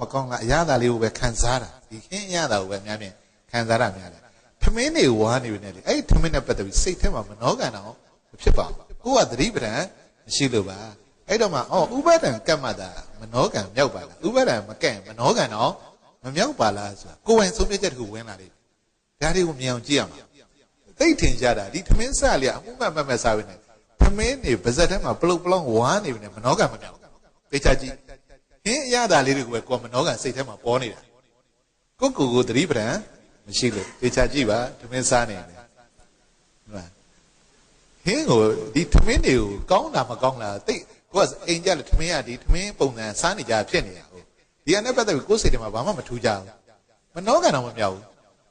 မကောင်းလားအရသာလေးကိုပဲခံစားတာဒီခင်းအရသာကိုပဲအများမြင်ခံစားတာများတယ်ထမင်းတွေဝါနေပြီနဲ့လေအဲ့ဒီထမင်းနဲ့ပတ်သက်ပြီးစိတ်ထဲမှာမနှောကန်တော့မဖြစ်ပါဘူးကိုကသတိပဋ္ဌာန်မရှိလို့ပါအဲ့တော့မှအော်ဥပဒံကတ်မှတ်တာမနှောကန်မြောက်ပါလားဥပဒံမကန့်မနှောကန်တော့မမြောက်ပါလားဆိုတာကိုယ်ဝင်ဆုံးဖြတ်ချက်တစ်ခုဝင်လာလိမ့်မယ်ဒါတွေကိုမြင်အောင်ကြည့်ရမှာသိတ်ထင်ကြတာဒီထမင်းစလေးကအမှုမှတ်မှတ်မှတ်စားနေတယ်ထမင်းနေပါဇက်ထဲမှာပလုတ်ပလောင်းဝါနေပြီနဲ့မနှောကန်မမြောက်သိချကြည့် ဟင်းအရသာလေးတွေကိုပဲကိုယ်မနှောကန်စိတ်ထဲမှာပေါ်နေတာကိုယ့်ကိုယ်ကိုသတိပဋ္ဌာန်မရှိလို့သိချကြည့်ပါထမင်းစားနေတယ်ဟုတ်လားဟင်းကိုဒီထမင်းတွေကိုကောင်းတာမကောင်းတာတိတ်ကိုကအိမ်ကြလေထမင်းကဒီထမင်းပုံစံစားနေကြဖြစ်နေတာဟုတ်ဒီကနေ့ပတ်သက်ပြီးကိုယ်စိတ်ထဲမှာဘာမှမထူးကြဘူးမနှောကန်တော့မမြောက်ဘူး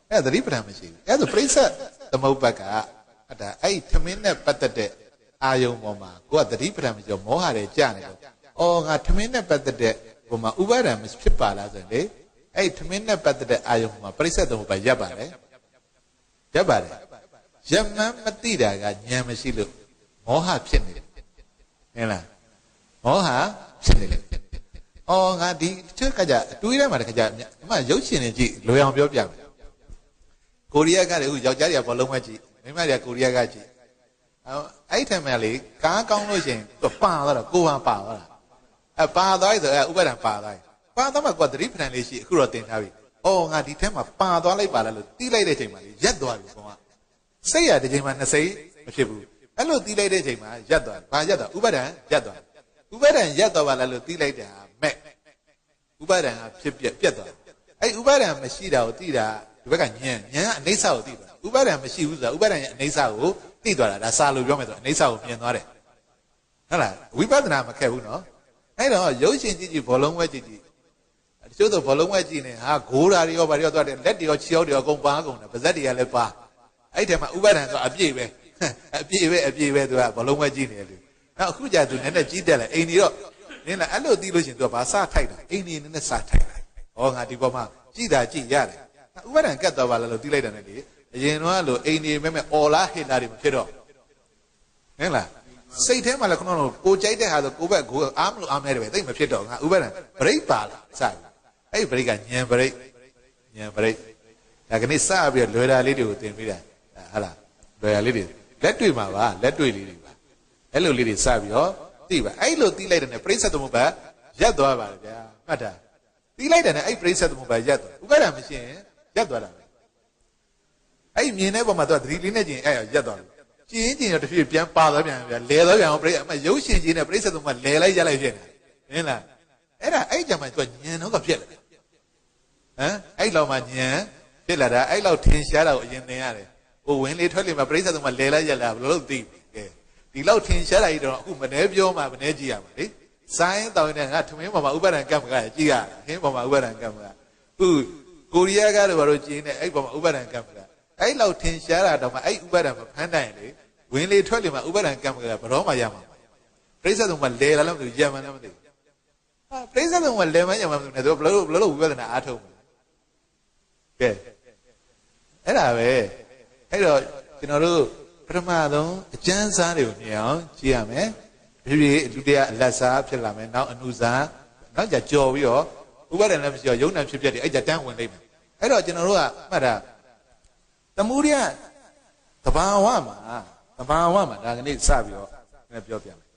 အဲ့ဒါသတိပဋ္ဌာန်မရှိဘူးအဲ့ဒါဆိုပြိဿသမုပ္ပတ်ကအဒါအဲ့ဒီထမင်းနဲ့ပတ်သက်တဲ့အာယုံပေါ်မှာကိုကသတိပဋ္ဌာန်မရှိတော့မောဟတွေကြနေတော့ အော်ငါထမင်းနဲ့ပတ်သက်တဲ့ဟိုမှာဥပါဒံမဖြစ်ပါလားဆိုရင်လေအဲ့ဒီထမင်းနဲ့ပတ်သက်တဲ့အာယုံပေါ်မှာပြိဿသမုပ္ပတ်ရပ်ပါတယ်ရပ်ပါတယ်ယမန်မတိတာကဉာဏ်မရှိလို့မောဟဖြစ်နေတယ်ဟင်လားမောဟဖြစ်နေတယ်အော်ငါဒီချက်ခါကြအတွေးထဲမှာတခါကြအမရုပ်ရှင်နေကြည့်လွယ်အောင်ပြောပြမယ်ကိုရီးယားကလည်းအခုယောက်ျားတွေကဘောလုံးပဲကြည့်မိန်းမတွေကကိုရီးယားကကြည့်အော်အဲ့ထက်မှလေကားကောင်းလို့ရှိရင်သူပါသွားတော့ကိုယ်ဟာပါသွားတာ အဲပါသွားပြီဆိုအဲဥပဒံပါသွားပြီပါသွားမှကိုယ်သတိပဋ္ဌာန်လေးရှိအခုတော့တင်ထားပြီအော်ငါဒီထဲမှာပါသွားလိုက်ပါလားလို့တီးလိုက်တဲ့ချိန်မှာလေရက်သွားပြီကောင်ကစိတ်ရတဲ့ချိန်မှာနှစ်စိတ်မဖြစ်ဘူးအဲ့လိုတီးလိုက်တဲ့ချိန်မှာရက်သွားတယ်ဘာရက်သွားဥပဒံရက်သွားတယ်ဥပဒံရက်သွားပါလားလို့တီးလိုက်တာမဲ့ဥပဒံကဖြစ်ပြက်ပြက်သွားတယ်အဲ့ဥပဒံမရှိတာကိုတီးတာဒီဘက်ကညံညံကအနိစ္စကိုတီးသွားဥပဒံမရှိဘူးဆိုတာဥပဒံရဲ့အနိစ္စကိုတီးသွားတာဒါစာလို့ပြောမယ်ဆိုအနိစ္စကိုမြင်သွားတယ်ဟုတ်လားဝိပဿနာမခက်ဘူးနော် အဲ့တော့ရုပ်ရှင်ကြည့်ကြည့်ဘောလုံးဝဲကြည့်ကြည့်တချို့တော့ဘောလုံးဝဲကြည့်နေဟာဂိုးဓာတွေရောဗာတွေရောသွားတယ်လက်တွေရောခြေရောတွေရောအကုန်ပါအကုန်တယ်ပါဇက်တွေကလည်းပါအဲ့ထဲမှာဥပါဒံဆိုအပြည့်ပဲအပြည့်ပဲအပြည့်ပဲသူကဘလုံးဝဲကြည့်နေတယ်လူနောက်အခုကြာသူနည်းနည်းကြီးတက်လာအိမ်ကြီးတော့နင်းလာအဲ့လိုတီးလို့ရှင်သူကဘာစထိုက်တာအိမ်ကြီးနည်းနည်းစထိုက်တာဟောငါဒီပေါ်မှာကြည်တာကြည်ရတယ်ဥပါဒံကတ်တော့ပါလားလို့တီးလိုက်တာနဲ့လေအရင်တော့လို့အိမ်ကြီးမဲမဲအော်လာဟေလာတွေမဖြစ်တော့ဟင်လား စိတ်ထဲမှာလည်းခဏတော့ကိုကြိုက်တဲ့ဟာဆိုကိုဘက်ကိုအားမလို့အားမဲတယ်ပဲသိမဖြစ်တော့ငါဥပါဒံဘရိတ်ပါလားစပြီအဲ့ဘရိတ်ကညံဘရိတ်ညံဘရိတ်ဒါကနေ့စပြီးလွယ်တာလေးတွေကိုသင်ပေးတာဟာလားလွယ်တာလေးတွေလက်တွေ့မှာပါလက်တွေ့လေးတွေပါအဲ့လိုလေးတွေစပြီးတော့သိပါအဲ့လိုသိလိုက်တဲ့နဲ့ပြိဿသမုပ္ပါရက်သွားပါလေဗျာမှတ်တာသိလိုက်တဲ့နဲ့အဲ့ပြိဿသမုပ္ပါရက်သွားဥပါဒံမရှိရင်ရက်သွားတာပဲအဲ့မြင်တဲ့ပုံမှာတော့သတိလေးနဲ့ကျင်အဲ့ရက်သွားတယ် ကျင်းကျင်တော့တဖြည်းပြန်ပါသွားပြန်ဗျာလဲသွားပြန်အောင်ပြိအမရုပ်ရှင်ကြီးနဲ့ပြိဿသမုပ္ပါလဲလိုက်ရလိုက်ဖြစ်နေဟင်လားအဲ့ဒါအဲ့ကြမှာသူကညံတော့ကဖြစ်လာဟမ်အဲ့လောက်မှညံဖြစ်လာတာအဲ့လောက်ထင်ရှားတာကိုအရင်သင်ရတယ်ဟိုဝင်လေထွက်လေမှာပြိဿသမုပ္ပါလဲလိုက်ရလာဘယ်လိုလုပ်သိကဲဒီလောက်ထင်ရှားတာကြီးတော့အခုမနှဲပြောမှမနှဲကြည့်ရမှာလေဆိုင်းတောင်းနေတဲ့ငါထမင်းပေါ်မှာဥပါဒံကပ်မကကြည့်ရဟင်းပေါ်မှာဥပါဒံကပ်မကခုကိုရီးယားကတော့ဘာလို့ကျင်းနေအဲ့ပေါ်မှာဥပါဒံကပ်မက အဲ့လောက်ထင်ရှားတာတော့မှအဲ့ဥပါဒံမဖမ်းနိုင်လေဝင်လေထွက်လေမှာဥပါဒံကပ်မကဘယ်တော့မှရမှာပြိဿသမုပ္ပါလဲလာလို့မသိရမှန်းလည်းမသိဟာပြိဿသမုပ္ပါလဲမှရမှန်းမသိဘူးဘယ်လိုဘယ်လိုဝိပဿနာအားထုတ်မလဲကဲအဲ့ဒါပဲအဲ့တော့ကျွန်တော်တို့ပထမဆုံးအကျမ်းစားတွေကိုမြင်အောင်ကြည့်ရမယ်ဖြည်းဖြည်းဒုတိယအလတ်စားဖြစ်လာမယ်နောက်အနုစားနောက်ကြကြော်ပြီးတော့ဥပါဒဏ်လည်းမရှိတော့ယုံနာဖြစ်ဖြစ်တယ်အဲ့ကြတန်းဝင်လိမ့်မယ်အဲ့တော့ကျွန်တော်တို့ကမှတ်တာ သမုဒိယတဘာဝမှာတဘာဝမှာဒါကနေ့စပြီးတော့ကျွန်တော်ပြောပြမယ်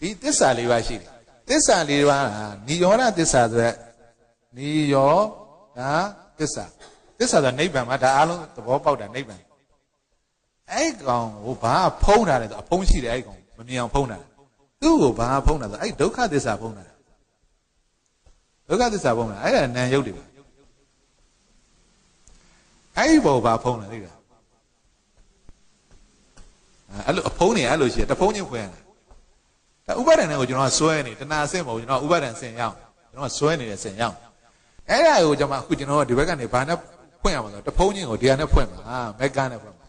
ဒီသစ္စာလေးပါရှိတယ်သစ္စာလေးပါကနိရောဓသစ္စာဆိုရက်နိရောဓသစ္စာသစ္စာဆိုတာနိဗ္ဗာန်မှာဒါအားလုံးသဘောပေါက်တာနိဗ္ဗာန်အဲ့ကောင်ဟိုဘာဖုံးတာလဲဆိုအဖုံးရှိတယ်အဲ့ကောင်မမြင်အောင်ဖုံးတာသူ့ကိုဘာဖုံးတာဆိုအဲ့ဒုက္ခသစ္စာဖုံးတာဒုက္ခသစ္စာဖုံးတာအဲ့ဒါနံရုပ်တွေပါ အဲ့ဒီဘောဘာဖုံးတယ်သိလားအဲ့လိုအဖုံးနေအဲ့လိုရှိတယ်တဖုံးချင်းဖွင့်တာဒါဥပါဒဏ်တွေကိုကျွန်တော်ကစွဲနေတဏှာအဆင့်မဟုတ်ကျွန်တော်ဥပါဒဏ်ဆင်ရောက်ကျွန်တော်ကစွဲနေတဲ့ဆင်ရောက်အဲ့ဒါကိုကျွန်မအခုကျွန်တော်ကဒီဘက်ကနေဘာနဲ့ဖွင့်ရမှာဆိုတဖုံးချင်းကိုဒီဟာနဲ့ဖွင့်မှာမက်ကနဲ့ဖွင့်မှာ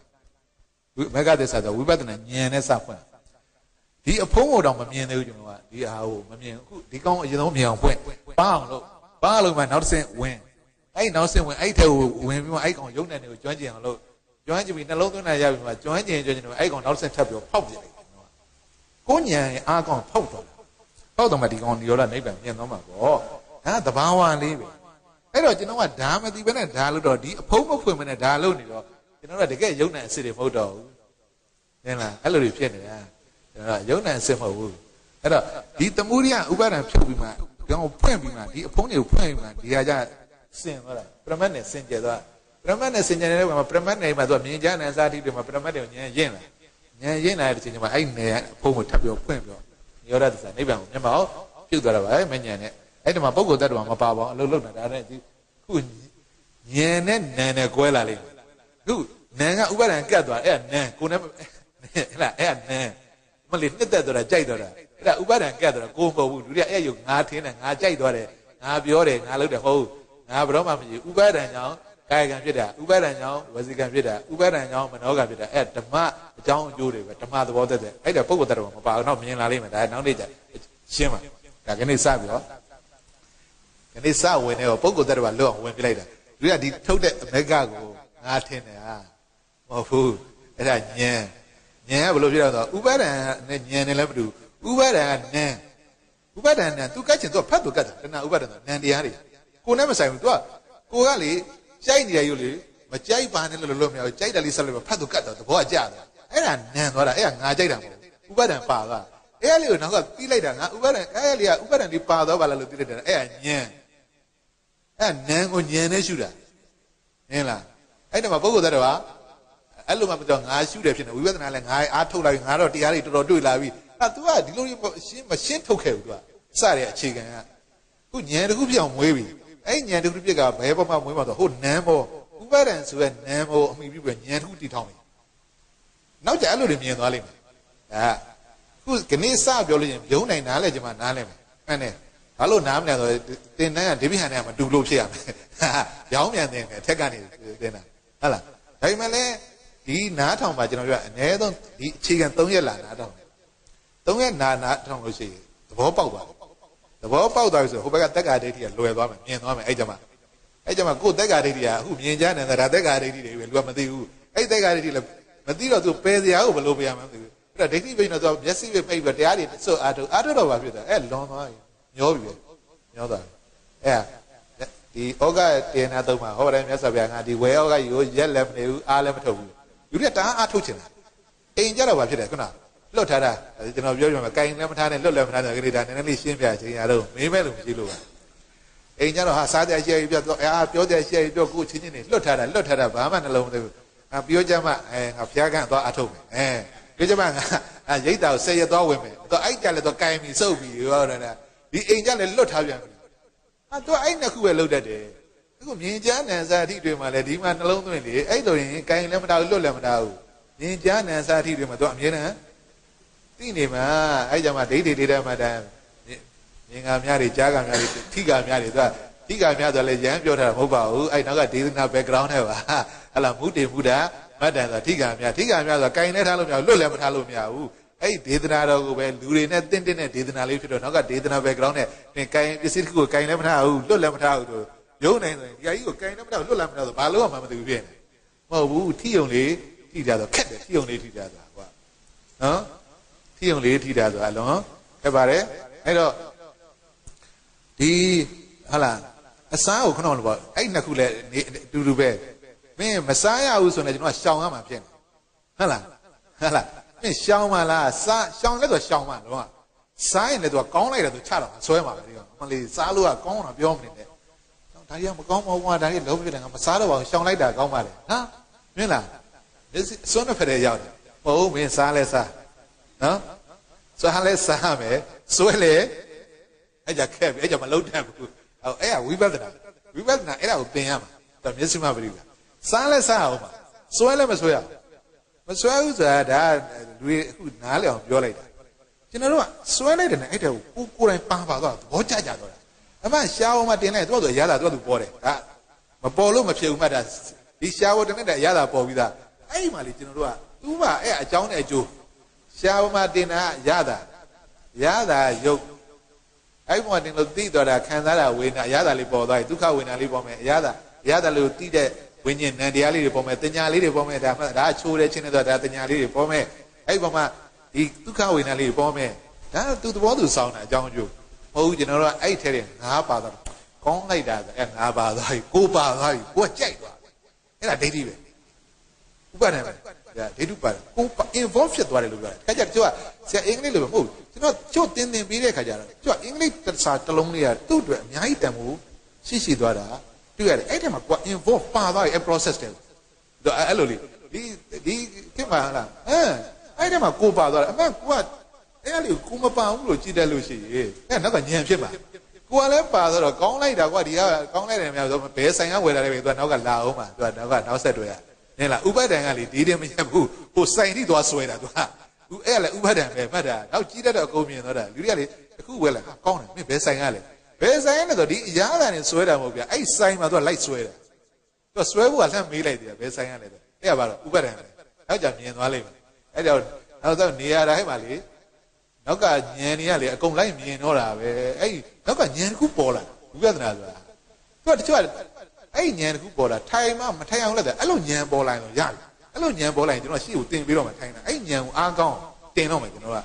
မက်ကသစ္စာဆိုဝိပဿနာဉာဏ်နဲ့စဖွင့်ဒီအဖုံးကိုတော့မမြင်သေးဘူးကျွန်တော်ကဒီဟာကိုမမြင်အခုဒီကောင်းအရင်ဆုံးမြင်အောင်ဖွင့်ပါအောင်လို့ပါလို့မှနောက်တစ်ဆင့်ဝင် အဲ့နောက်ဆင့်ဝင်အဲ့ထဲကိုဝင်ပြီးမှအဲ့ကောင်ရုပ်နဲ့တွေကိုကျွမ်းကျင်အောင်လို့ကျွမ်းကျင်ပြီးနှလုံးသွင်းနိုင်ရပြီမှကျွမ်းကျင်ကျွမ်းကျင်တော့အဲ့ကောင်နောက်ဆင့်ထပ်ပြီးဖောက်ပြလိုက်ကိုညံအားကောင်ဖောက်သွားတာဖောက်တော့မှဒီကောင်ဒီရောလာနိဗ္ဗာန်မြင်တော့မှာပေါ့ဒါကသဘာဝလေးပဲအဲ့တော့ကျွန်တော်ကဒါမသိဘဲနဲ့ဒါလို့တော့ဒီအဖုံးမဖွင့်မနဲ့ဒါလို့နေတော့ကျွန်တော်ကတကယ်ယုံနိုင်အစ်စ်တွေမဟုတ်တော့ဘူးဟင်လားအဲ့လိုတွေဖြစ်နေတာကျွန်တော်ကယုံနိုင်အစ်စ်မဟုတ်ဘူးအဲ့တော့ဒီသမုဒိယဥပါဒံဖြုတ်ပြီးမှကျွန်တော်ဖွင့်ပြီးမှဒီအဖုံးတွေကိုဖွင့်ပြီးမှဒီဟာကြ စင်သွားတာပရမတ်နဲ့စင်ကြယ်သွားပရမတ်နဲ့စင်ကြယ်နေတဲ့မှာပရမတ်နဲ့မှာသူကမြင်ကြတဲ့စာတိတွေမှာပရမတ်တွေကိုဉာဏ်ရင့်လာဉာဏ်ရင့်လာတဲ့အချိန်မှာအဲ့နယ်အဖုံးကိုထပ်ပြီးဖွင့်ပြီးညောရတ္တစာနိဗ္ဗာန်ကိုမျက်မှောက်ပြုတ်သွားတာပါမဉဏ်နဲ့အဲ့ဒီမှာပုဂ္ဂိုလ်တ attva မပါပါဘူးအလုံးလုံးတာဒါနဲ့ဒီခုဉာဏ်နဲ့နာနဲ့ကွဲလာလိမ့်မယ်ခုနာကဥပါဒံကတ်သွားအဲ့ဒါနာကိုနဲ့ဟဲ့လားအဲ့ဒါနာမလေးနှစ်သက်သွားတာကြိုက်သွားတာအဲ့ဒါဥပါဒံကတ်သွားတာကိုမဟုတ်ဘူးလူတွေကအဲ့ရုပ်ငါထင်းတယ်ငါကြိုက်သွားတယ်ငါပြောတယ်ငါလုပ်တယ်ဟုတ် ငါဘယ်တော့မှမကြည့်ဥပါဒံကြောင့်ကာယကံဖြစ်တာဥပါဒံကြောင့်ဝစီကံဖြစ်တာဥပါဒံကြောင့်မနောကံဖြစ်တာအဲ့ဓမ္မအကြောင်းအကျိုးတွေပဲဓမ္မသဘောသက်သက်အဲ့ဒါပုဂ္ဂိုလ်တ attva မပါဘူးတော့မြင်လာလိမ့်မယ်ဒါနောက်နေ့ကျရှင်းပါဒါကနေ့စပြီးတော့ကနေ့စဝင်နေတော့ပုဂ္ဂိုလ်တ attva လွတ်အောင်ဝင်ပြလိုက်တာလူကဒီထုတ်တဲ့အမေကကိုငါထင်တယ်ဟာမဟုတ်ဘူးအဲ့ဒါညံညံကဘယ်လိုဖြစ်တော့ဥပါဒံနဲ့ညံနဲ့လည်းမတူဥပါဒံကနံဥပါဒံနံသူကတ်ချင်သူကဖတ်သူကတ်တာတဏှာဥပါဒံကနံတရားတွေ ကိုနဲ့မဆိုင်ဘူးသူကကိုကလေကြိုက်နေရယူလေမကြိုက်ပါနဲ့လို့လို့မရဘူးကြိုက်တယ်လေးဆက်လို့ဖတ်သူကတ်တော့သဘောကကျတယ်အဲ့ဒါနံသွားတာအဲ့ဒါငါကြိုက်တာမဟုတ်ဘူးဥပါဒံပါသွားအဲ့လေးကိုနောက်ကပြီးလိုက်တာငါဥပါဒံအဲ့လေးကဥပါဒံဒီပါသွားပါလားလို့ပြီးလိုက်တယ်အဲ့ဒါညံအဲ့နံကိုညံနေရှုတာဟင်းလားအဲ့ဒီမှာပုဂ္ဂိုလ်သတ္တဝါအဲ့လိုမှမပြောငါရှုတယ်ဖြစ်နေဝိပဿနာလည်းငါအားထုတ်လာပြီငါတော့တရားတွေတော်တော်တွေ့လာပြီအဲ့ तू ကဒီလိုရှင်းမရှင်းထုတ်ခဲ့ဘူး तू ကစတဲ့အခြေခံကခုညံတခုပြောင်းမွေးပြီ အဲ့ညံတခုပြစ်ကဘယ်ပေါ်မှာမွေးမှာဆိုဟိုနန်းပေါ်ဥပါဒံဆိုရဲနန်းပေါ်အမိပြုပြီးညံတခုတီထောင်ပြီနောက်ကြအဲ့လိုတွေမြင်သွားလိမ့်မယ်ဒါခုကနေ့စပြောလို့ရင်ဘုံနိုင်နားလဲကျမနားလဲမယ်မှန်တယ်ဘာလို့နားမလဲဆိုတင်တန်းကဒေビဟန်နဲ့မတူလို့ဖြစ်ရမယ်ရောင်းမြန်တယ်အထက်ကနေတင်တာဟုတ်လားဒါပေမဲ့လည်းဒီနားထောင်မှာကျွန်တော်ပြောအနည်းဆုံးဒီအခြေခံ၃ရက်လာနားထောင်တယ်၃ရက်နာနားထောင်လို့ရှိရင်သဘောပေါက်သွားတယ် သဘောပေါက်သွားပြီဆိုဟိုဘက်ကတက်ကာဒိဋ္ဌိကလွယ်သွားမယ်မြင်သွားမယ်အဲ့ကြမှာအဲ့ကြမှာကိုယ်တက်ကာဒိဋ္ဌိကအခုမြင်ကြနေတာဒါတက်ကာဒိဋ္ဌိတွေပဲလူကမသိဘူးအဲ့တက်ကာဒိဋ္ဌိလည်းမသိတော့သူပယ်စရာကိုဘယ်လိုပြရမလဲမသိဘူးအဲ့တော့ဒိဋ္ဌိပိတ်တော့သူမျက်စိပဲပိတ်ပြီးတရားတွေစွတ်အားထုတ်အားထုတ်တော့ပါဖြစ်တာအဲ့လွန်သွားပြီညောပြီပဲညောသွားပြီအဲ့ဒီဩဃတေနာသုံးမှာဟောတယ်မြတ်စွာဘုရားကဒီဝေဩဃကြီးကိုရက်လည်းမနေဘူးအားလည်းမထုတ်ဘူးလူတွေကတအားအားထုတ်ချင်တာအိမ်ကြတော့ဘာဖြစ်တယ်ခုန လွတ်ထားတာကျွန်တော်ပြောပြမယ်ကင်လည်းမထားနဲ့လွတ်လည်းမထားနဲ့ခရီးဒါနည်းနည်းလေးရှင်းပြချင်းရတော့မေးမဲ့လို့မရှိလို့ပါအိမ်ကြတော့ဟာစားတဲ့ရှယ်ကြီးပြောအာပြောတဲ့ရှယ်ကြီးပြောကိုချင်းချင်းနေလွတ်ထားတာလွတ်ထားတာဘာမှနှလုံးမသွင်းဘူးအပြောကြမှာအဲငါဖျားကန်သွားအထုတ်မယ်အဲပြောကြမှာငါအရိတ်တာကိုဆယ်ရသွားဝင်မယ်တော့အဲ့ကြလည်းတော့ကင်ပြီးစုပ်ပြီးရောတယ်ဒီအိမ်ကြလည်းလွတ်ထားပြန်ပြီဟာတော့အဲ့နှစ်ခုပဲလွတ်တတ်တယ်အခုမြင်ကြားနံစာအထိတွေမှာလည်းဒီမှာနှလုံးသွင်းလေအဲ့လိုရင်ကင်လည်းမထားဘူးလွတ်လည်းမထားဘူးမြင်ကြားနံစာအထိတွေမှာတော့အမြဲတမ်း သိနေမှာအဲ့ကြမှာဒိဋ္ဌိတွေတဲ့မှာတန်းမြင်ကများတွေကြားကများတွေထိကများတွေသူကထိကများဆိုလည်းရမ်းပြောထားတာမဟုတ်ပါဘူးအဲ့နောက်ကဒေသနာ background နဲ့ပါဟလာမုတေမူတာမတ်တန်ဆိုထိကများထိကများဆိုကင်လဲထားလို့မရဘူးလွတ်လည်းမထားလို့မရဘူးအဲ့ဒီဒေသနာတော်ကိုပဲလူတွေနဲ့တင့်တင့်တဲ့ဒေသနာလေးဖြစ်တော့နောက်ကဒေသနာ background နဲ့သင်ကင်ပစ္စည်းတစ်ခုကိုကင်လည်းမထားဘူးလွတ်လည်းမထားဘူးတို့ရုံနိုင်ဆိုရင်ဒီအကြီးကိုကင်လည်းမထားဘူးလွတ်လည်းမထားဘူးဘာလို့မှမသိဘူးဖြစ်နေမဟုတ်ဘူးထိယုံလေးထိကြတော့ခက်တယ်ထိယုံလေးထိကြတာကွာနော် ထိယုံလေးထိတာဆိုအလွန်ခက်ပါတယ်အဲ့တော့ဒီဟာလာအစားကိုခဏလို့ပေါ့အဲ့နှစ်ခုလည်းအတူတူပဲမင်းမစားရဘူးဆိုရင်ကျွန်တော်ရှောင်ရမှာဖြစ်နေဟုတ်လားဟုတ်လားမင်းရှောင်မလားစားရှောင်လဲဆိုရှောင်မှာတော့စားရင်လည်းသူကကောင်းလိုက်တယ်သူချတော့ဆွဲမှာပဲဒီကောင်မလေးစားလို့ကကောင်းတာပြောမနေနဲ့ဒါကြီးကမကောင်းပါဘူးကွာဒါကြီးလုံးပြတယ်ငါမစားတော့ပါဘူးရှောင်လိုက်တာကောင်းပါလေဟာမင်းလားစွန်းနေဖက်ရောက်တယ်မဟုတ်မင်းစားလဲစား နော်စားလဲစားမယ်စွဲလေအဲ့ကြခက်ပြီအဲ့ကြမလုံးတတ်ဘူးအဲ့ကဝိပဿနာဝိပဿနာအဲ့ဒါကိုသင်ရမှာဒါမျက်စိမှပရိလားစားလဲစားအောင်ပါစွဲလဲမစွဲရမစွဲဘူးဆိုတာဒါလူတွေအခုနားလည်အောင်ပြောလိုက်တာကျွန်တော်တို့ကစွဲလိုက်တယ်နဲ့အဲ့တဲ့ကိုကိုယ်တိုင်ပါပါတော့သဘောကျကြတော့တာအမှရှားအောင်မတင်လိုက်တော့သူရတာသူကသူပေါ်တယ်ဒါမပေါ်လို့မဖြစ်ဘူးမှတ်တာဒီရှားဖို့တင်တဲ့ရတာပေါ်ပြီးသားအဲ့ဒီမှာလေကျွန်တော်တို့ကသူ့မှာအဲ့အကြောင်းနဲ့အကျိုး ရှားဖို့မတင်တာရတာရတာရုပ်အဲ့ဘုံတင်လို့သိတော်တာခံစားတာဝေဒနာရတာလေးပေါ်သွားပြီဒုက္ခဝေဒနာလေးပေါ်မယ်ရတာရတာလို့သိတဲ့ဝိညာဉ်နံတရားလေးတွေပေါ်မယ်တင်ညာလေးတွေပေါ်မယ်ဒါမှဒါချိုးတဲ့ချင်းတဲ့ဒါတင်ညာလေးတွေပေါ်မယ်အဲ့ပေါ်မှာဒီဒုက္ခဝေဒနာလေးတွေပေါ်မယ်ဒါသူသဘောသူစောင်းတာအကြောင်းအကျိုးမဟုတ်ဘူးကျွန်တော်တို့ကအဲ့ထဲတဲ့ငါးပါတော့ကောင်းလိုက်တာဆိုအဲငါပါသွားပြီကိုပါသွားပြီကိုကကြိုက်သွားပြီအဲ့ဒါဒိဋ္ဌိပဲဥပါဒံပဲ ဒါဒိဋ္ဌုပါဒံကို involve ဖြစ်သွားတယ်လို့ပြောတယ်ခါကြတချို့ကဆရာအင်္ဂလိပ်လိုပဲမဟုတ်ဘူးကျွန်တော်ချို့တင်တင်ပြီးတဲ့ခါကျတော့တချို့ကအင်္ဂလိပ်တစ်စာတစ်လုံးလေးကသူ့အတွက်အများကြီးတန်ဖို့ရှိရှိသွားတာတွေ့ရတယ်အဲ့ဒီမှာကိုက involve ပါသွားပြီအဲ့ process တဲ့တော့အဲ့လိုလေဒီဒီခင်ဗျာလားအဲအဲ့ဒီမှာကိုပါသွားတယ်အမှန်ကိုကအဲ့လေကိုမပါဘူးလို့ကြည့်တတ်လို့ရှိရင်အဲ့နောက်ကညံဖြစ်မှာကိုကလည်းပါတော့ကောင်းလိုက်တာကွာဒီကကောင်းလိုက်တယ်များဆိုဘယ်ဆိုင်ကဝယ်လာတယ်ပဲသူကနောက်ကလာအောင်မှာသူကနောက်ကနောက်ဆက်တွဲရန င်လားဥပဒံကလေဒီတည်းမရဘူးဟိုဆိုင်ထိသွားဆွဲတာသူကဥအဲ့လေဥပဒံပဲမှတ်တာနောက်ကြီးတတ်တော့အကုန်မြင်တော့တာလူတွေကလေအခုဝယ်လာကောင်းတယ်မင်းဘယ်ဆိုင်ကလဲဘယ်ဆိုင်လဲဆိုဒီအရာတာနေဆွဲတာမဟုတ်ဗျအဲ့ဆိုင်မှာသူကလိုက်ဆွဲတာသူကဆွဲဖို့ကလှမ်းမေးလိုက်တယ်ဘယ်ဆိုင်ကလဲတဲ့ကပါတော့ဥပဒံပဲနောက်ကြမြင်သွားလိမ့်မယ်အဲ့တော့နောက်တော့နေရာတိုင်းမှာလေနောက်ကညံနေရလေအကုန်လိုက်မြင်တော့တာပဲအဲ့ဒီနောက်ကညံတစ်ခုပေါ်လာဝိပဿနာဆိုတာသူကတချို့က အဲ့ဒီညံတစ်ခုပေါ်လာထိုင်မှမထိုင်အောင်လက်တယ်အဲ့လိုညံပေါ်လာရင်တော့ရပြီအဲ့လိုညံပေါ်လာရင်ကျွန်တော်ရှေ့ကိုတင်ပြီးတော့မှထိုင်တာအဲ့ဒီညံကိုအားကောင်းတင်တော့မယ်ကျွန်တော်က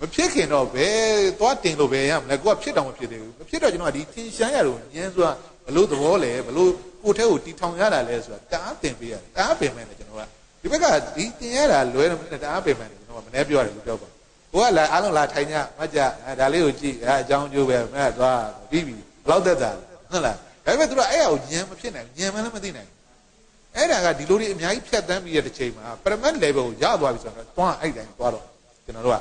မဖြစ်ခင်တော့ဘယ်သွားတင်လို့ပဲရမလဲကိုကဖြစ်တော့မဖြစ်သေးဘူးမဖြစ်တော့ကျွန်တော်ကဒီထင်ရှားရတော့ညံဆိုတာဘလို့သဘောလဲဘလို့ကိုယ်ထဲကိုတီထောင်ရတာလဲဆိုတာတအားတင်ပေးရတယ်တအားပင်မဲ့တယ်ကျွန်တော်ကဒီဘက်ကဒီတင်ရတာလွဲတော့မနဲ့တအားပင်မဲ့တယ်ကျွန်တော်ကမနှဲပြောရတယ်လို့ပြောပါကိုကလာအားလုံးလာထိုင်ကြမကြအဲဒါလေးကိုကြည့်အဲအကြောင်းကျိုးပဲမဲသွားပြီးပြီဘလောက်သက်တာလဲဟုတ်လား ဒါပေမဲ့သူကအဲ့အကိုညံမဖြစ်နိုင်ညံမလည်းမသိနိုင်အဲ့ဒါကဒီလိုတွေအများကြီးဖြတ်တန်းပြီးတဲ့တစ်ချိန်မှာပရမတ် level ကိုရောက်သွားပြီဆိုတော့တွန်းအဲ့တိုင်းသွားတော့ကျွန်တော်တို့က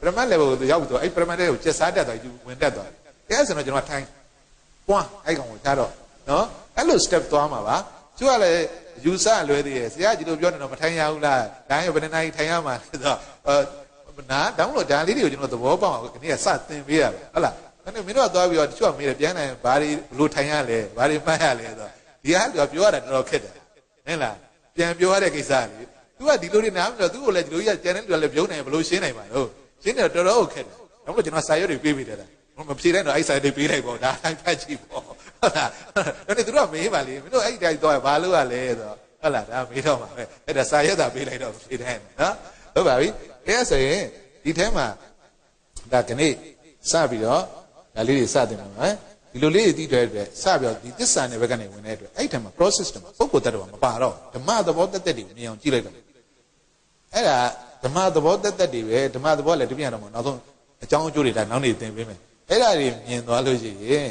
ပရမတ် level ကိုရောက်ပြီဆိုတော့အဲ့ပရမတ်တဲ့ကိုကျက်စားတက်သွားယူဝင်တက်သွားတယ်အဲ့ဆိုတော့ကျွန်တော်ထိုင်တွန်းအဲ့ကောင်ကိုထားတော့နော်အဲ့လို step သွားမှာပါသူကလည်းယူဆလွဲသေးတယ်ဆရာကြီးတို့ပြောနေတော့မထိုင်ရဘူးလားဒါရင်ဘယ်နှနိုင်ထိုင်ရမှာလဲဆိုတော့အဲနားတောင်းလို့ဒါလေးတွေကိုကျွန်တော်သဘောပေါက်အောင်ဒီကစသင်ပေးရပဲဟုတ်လား အဲ့ဒါမင်းတို့ကသွားပြီးတော့တချို့ကမေးတယ်ပြန်နိုင်ဘာတွေဘလို့ထိုင်ရလဲဘာတွေမှတ်ရလဲဆိုတော့ဒီဟာကပြောရတာတော်တော်ခက်တယ်ဟင်လားပြန်ပြောရတဲ့ကိစ္စလေ तू ကဒီလိုတွေနားမလို့ तू ကိုလည်းဒီလိုကြီးကျန်တဲ့လူကလည်းပြုံးနိုင်ဘလို့ရှင်းနိုင်ပါလို့ရှင်းတယ်တော်တော်ခက်တယ်ဒါမှမဟုတ်ကျွန်တော်စာရွက်တွေပေးပေးတယ်လားမဖြေတိုင်းတော့အဲ့စာရွက်တွေပေးလိုက်ပေါ့ဒါတိုင်းဖတ်ကြည့်ပေါ့ဟုတ်လားဒါနဲ့သူတို့ကမေးပါလေမင်းတို့အဲ့ဒီတိုင်းတော့ဘာလို့ရလဲဆိုတော့ဟုတ်လားဒါမေးတော့မှာပဲအဲ့ဒါစာရွက်သာပေးလိုက်တော့ဖြေတိုင်းနော်ဟုတ်ပါပြီအဲ့ဒါဆိုရင်ဒီထဲမှာဒါကနေ့စပြီးတော့ ဒါလေးတွေစတင်မှာနော်ဒီလိုလေးတွေတည်တဲ့အတွက်စပြီးတော့ဒီသစ္စာနယ်ဘက်ကနေဝင်တဲ့အတွက်အဲ့ဒီထဲမှာ process တွေမှာပုဂ္ဂိုလ်တ attva မပါတော့ဓမ္မသဘောတသက်တွေကိုမြင်အောင်ကြည့်လိုက်တော့အဲ့ဒါဓမ္မသဘောတသက်တွေပဲဓမ္မသဘောလည်းတပြည့်တော့မနောက်ဆုံးအကြောင်းအကျိုးတွေဒါနောက်နေသင်ပေးမယ်အဲ့ဒါတွေမြင်သွားလို့ရှိရင်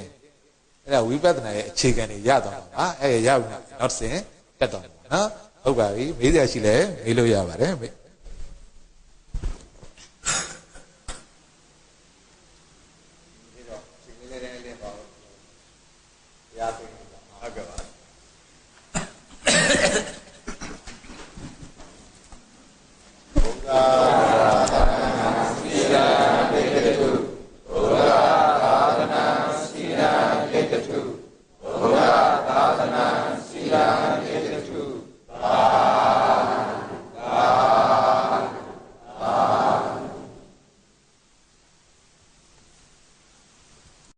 အဲ့ဒါဝိပဿနာရဲ့အခြေခံတွေရသွားမှာပါအဲ့ရရပြီနောက်တစ်ဆင့်တက်သွားမှာနော်ဟုတ်ပါပြီမေးစရာရှိလဲမေးလို့ရပါတယ်